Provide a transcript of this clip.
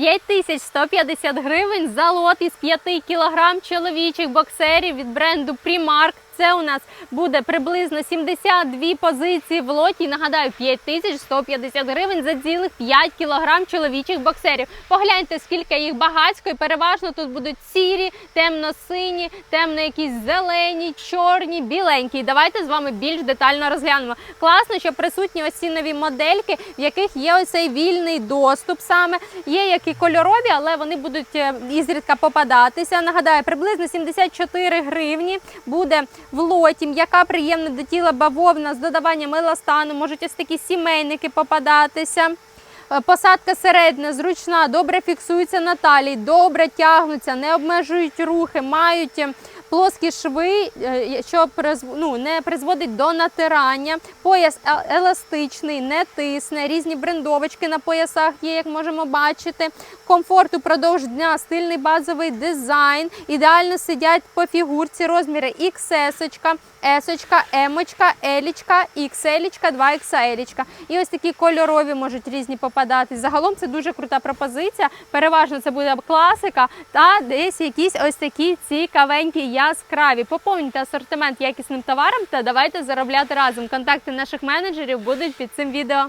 5150 гривень за лот із 5 кілограм чоловічих боксерів від бренду Primark. Це у нас буде приблизно 72 позиції в лоті. Нагадаю, 5150 гривень за цілих 5 кілограм чоловічих боксерів. Погляньте, скільки їх багатсько, і переважно тут будуть сірі, темно-сині, темно якісь зелені, чорні, біленькі. Давайте з вами більш детально розглянемо. Класно, що присутні ось ці нові модельки, в яких є ось цей вільний доступ саме. Є які кольорові, але вони будуть е, ізрідка попадатися. Нагадаю, приблизно 74 гривні буде в лоті, м'яка приємна до тіла бавовна з додаванням еластану. Можуть ось такі сімейники попадатися. Е, Посадка середня, зручна, добре фіксується на талії, добре тягнуться, не обмежують рухи, мають плоскі шви, е, що ну, не призводить до натирання. Пояс е- еластичний, не тисне, різні брендовочки на поясах є, як можемо бачити. Комфорт упродовж дня, стильний базовий дизайн. Ідеально сидять по фігурці розміри XS, S, M, L, XL, 2XL. І ось такі кольорові можуть різні попадати. Загалом це дуже крута пропозиція. Переважно це буде класика та десь якісь ось такі цікавенькі яскраві. Поповнюйте асортимент якісним товаром та давайте заробляти разом. Контакти наших менеджерів будуть під цим відео.